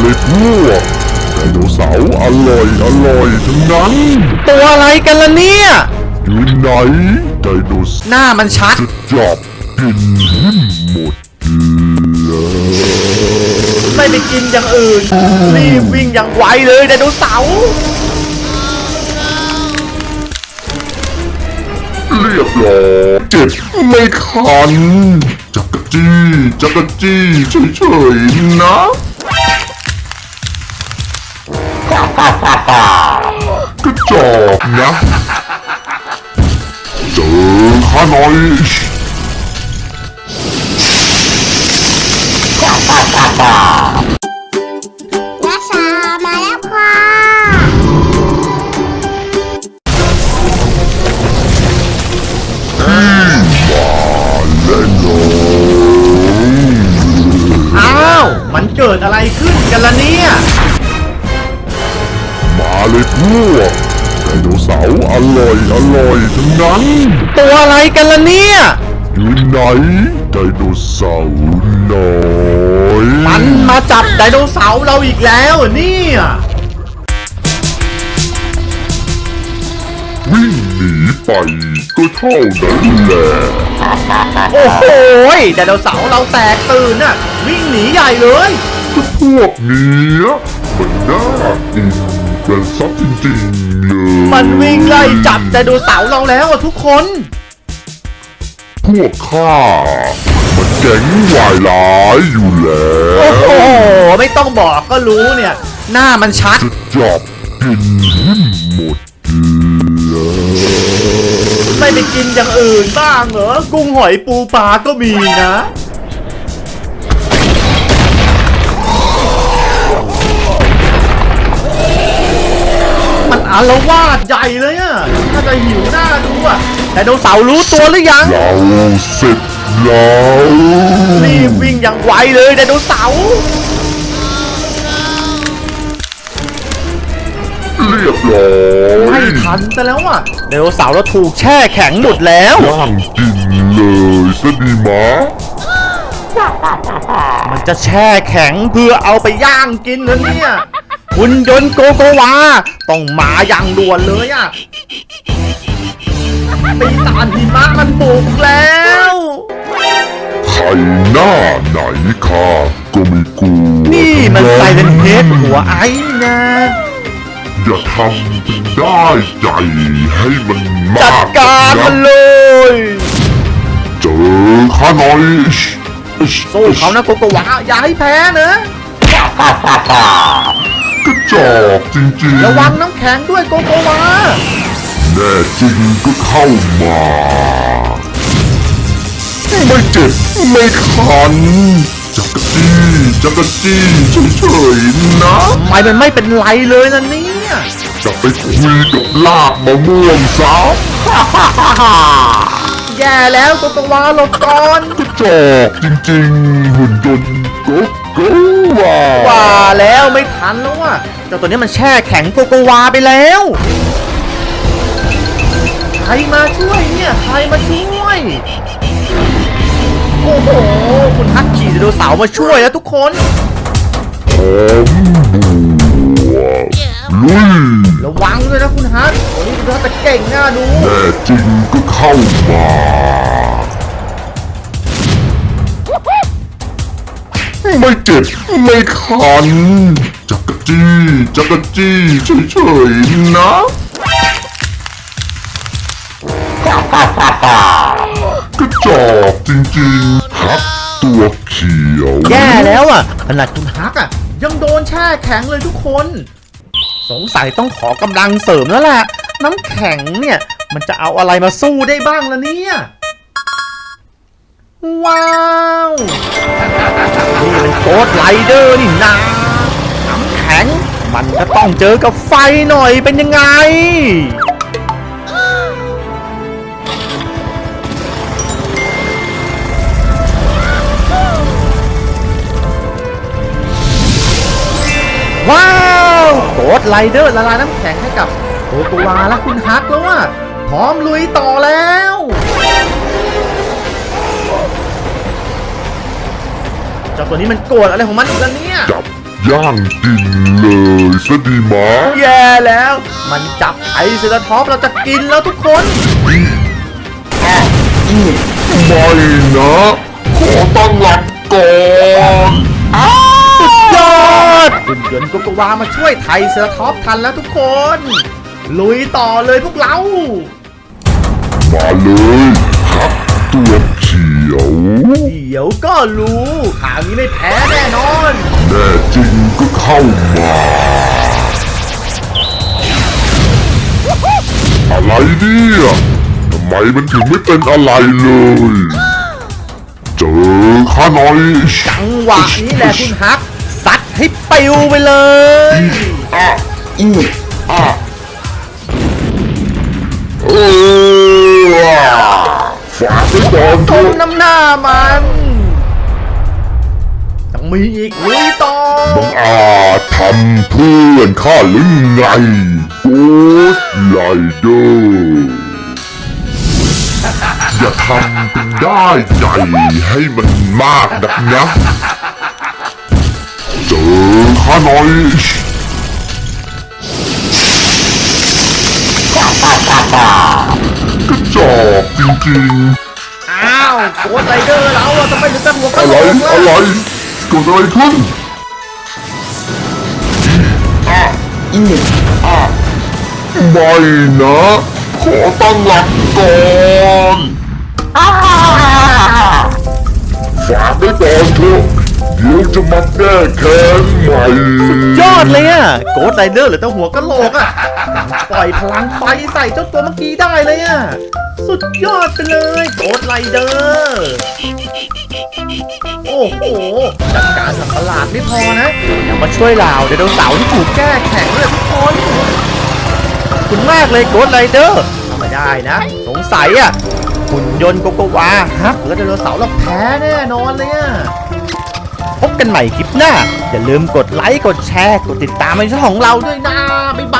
เลยพวกไดโนเสาร์อร่อยอร่อยทั้งนั้น ตัวอะไรกันล่ะเนี่ย อยู่ไหนไดโนเสาร์หน้ามันชัด จะจับกินให้หมดเลยไม่ไปกินอย่างอื่น รีบวิ่งอย่างไวเลยไดโนเสาร์เรียบร้อยเจ็บไม่คันจักรจี้จักรจี้เฉยๆนะ กระจอกนะเจอข้าหน่อยรักษามาแล้วค่ะเล่นเลยอ้าว มันเกิดอะไรขึ้นกันล่ะเนี่ย เลยพวกไดโนเสาร์อร่อยอร่อยทั้งนั้น ตัวอะไรกันล่ะเนี่ย อยู่ไหนไดโนเสาร์น้อยมันมาจับไดโนเสาร์เราอีกแล้วเนี่ยวิ่งหนีไปก็เท่านั้นแหละ โอ้โหยไดโนเสาร์เราแตกตื่นน่ะวิ่งหนีใหญ่เลยก็พวกเนี้ยมันน่าอิน กันซับจริงๆเลยมันวิ่งไล่จับไดโนเสาร์เราแล้วอะทุกคน พวกข้า มันแก๊งวายร้ายอยู่แล้โอ้วโห ไม่ต้องบอกก็รู้เนี่ย หน้ามันชัด จะจับกินให้หมดเลยไม่ไปกินอย่างอื่นบ้างเหรอ กุ้งหอยปูปลาก็มีนะ อารวาสใหญ่เลยอะถ้าจะหิวหน้าดูอะไดโนเสาร์รู้ตัวหรือยังเราเสร็จแล้วรีบวิ่งอย่างไวเลยไดโนเสาร์เรียบร้อยไม่ทันซะแล้วอะไดโนเสาร์เราถูกแช่แข็งหมดแล้วย่างกินเลยซะดีมะมันจะแช่แข็งเพื่อเอาไปย่างกินนะเนี่ย หุ่นยนต์โกโกวา ต้องมาอย่างด่วนเลยอะปีศาจหิมะมันบุกแล้วใครหน้าไหนข้าก็ไม่กลัวนี่มันไซเลนเฮดหัวไอ้นี่นะอย่าทำเป็นได้ใจให้มันมากจัดการมันเลย เจอข้าหน่อยสู้เขานะโกโกวาอย่าให้แพ้นะกระ จอกจริงๆ ระวังน้ำแข็งด้วยโกโกวา แน่จริงก็เข้ามา ไม่เจ็บ ไม่คัน จักรจี้จักรจี้เฉยๆนะทำไมมันไม่เป็นไรเลยนะเนี่ยจะไปคุยกับลากมะม่วงซะแย่แล้วโกโกวาหลบก่อนกระจอกจริงๆ หุ่นยนต์ก็ก็ ว่าว่าแล้วไม่ทันแล้วว่ะเจ้าตัวนี้มันแช่แข็งโกโกวาไปแล้วใครมาช่วยเนี่ยใครมาช่วยโอ้โหคุณฮักขี่ไดโนเสาร์มาช่วยแล้วทุกคนพร้อมบวกลุยระวังด้วยนะคุณฮักวันนี้คุณฮักจะเก่งหน้าดูแน่จริงก็เข้ามา ไม่เจ็บ ไม่คัน จักรจี้จักรจี้เฉยๆนะกระจอกจริงๆฮักตัวเขียวแย่แล้วอะขนาดคุณฮักอะ ยังโดนแช่แข็งเลยทุกคน สงสัยต้องขอกำลังเสริมแล้วแหละ น้ำแข็งเนี่ย มันจะเอาอะไรมาสู้ได้บ้างล่ะเนี่ย ว้าวนี่มันโกดไลเดอร์นี่นาน้ำแข็งมันก็ต้องเจอกับไฟหน่อยเป็นยังไงว้าวโกดไลเดอร์ละลายน้ำแข็งให้กับโกโกวาและคุณฮักแล้วอะพร้อมลุยต่อแล้ว จ้าตัวนี้มันโกรธอะไรของมันอีกแล้วเนี่ย จับย่างกินเลยซะดีไหมแย่แล้ว มันจับไอเซราท็อปเราจะกินแล้วทุกคนไม่นะขอตั้งหลักก่อนสุดยอดหุ่นยนต์โกโกวามาช่วยไทยเซราท็อปทันแล้วทุกคน ลุยต่อเลยพวกเรา มาเลยครับตัว เขียวเดี๋ยวก็รู้ข่าวนี้ไม่แพ้แน่นอน แน่จริงก็เข้ามาอะไรเนี่ยทำไมมันถึงไม่เป็นอะไรเลย เจอข้าหน่อยจังหวะนี้แหละคุณฮักซัดให้ปิวไปเลยอะอู้อะเออ ฝากไปก่อนเถต้มอะน้ำหน้ามันต้องมีอีกลุยต่อบังอาจทำเพื่อนข้าหรือไงโอ้ไลเดอร์อย่าทำเป็นได้ใจให้มันมากนักนะเจอข้าหน่อย กระจอกจริงอ้าวโคตรไรเดอร์เราอะทำไมถึงจะหัวๆกะอะโหลไร อะไรเกิดอะไรขึ้นอะอืออะไม่นะ ขอตั้งหลักก่อนอ่าฝากไว้ก่อนเถอะเดี๋ยวจะมาแก้แค้นใหม่ ยอดเลยอะ โกดไรเดอร์หรือเจ้าหัวกะโหลกอะ ปล่อยพลังไฟใส่เจ้าตัวเมื่อกี้ได้เลยอะสุดยอดไปเลยโกดไรเดอร์โอ้โหจัดการสัตว์ประหลาดไม่พอนะยังมาช่วยเหล่าไดโนเสาที่ถูกแก้แข็งเลยทุกคนขอบคุณมากเลยโกดไรเดอร์ทำไม่ได้นะ สงสัยอะหุ่นยนต์โกโกวาฮักแล้วไดโนเสาร์เราแพ้แน่นอนเลยอะพบกันใหม่คลิปหน้า อย่าลืมกดไลค์ กดแชร์ กดติดตามในช่องของเราด้วยนะ บ๊ายบาย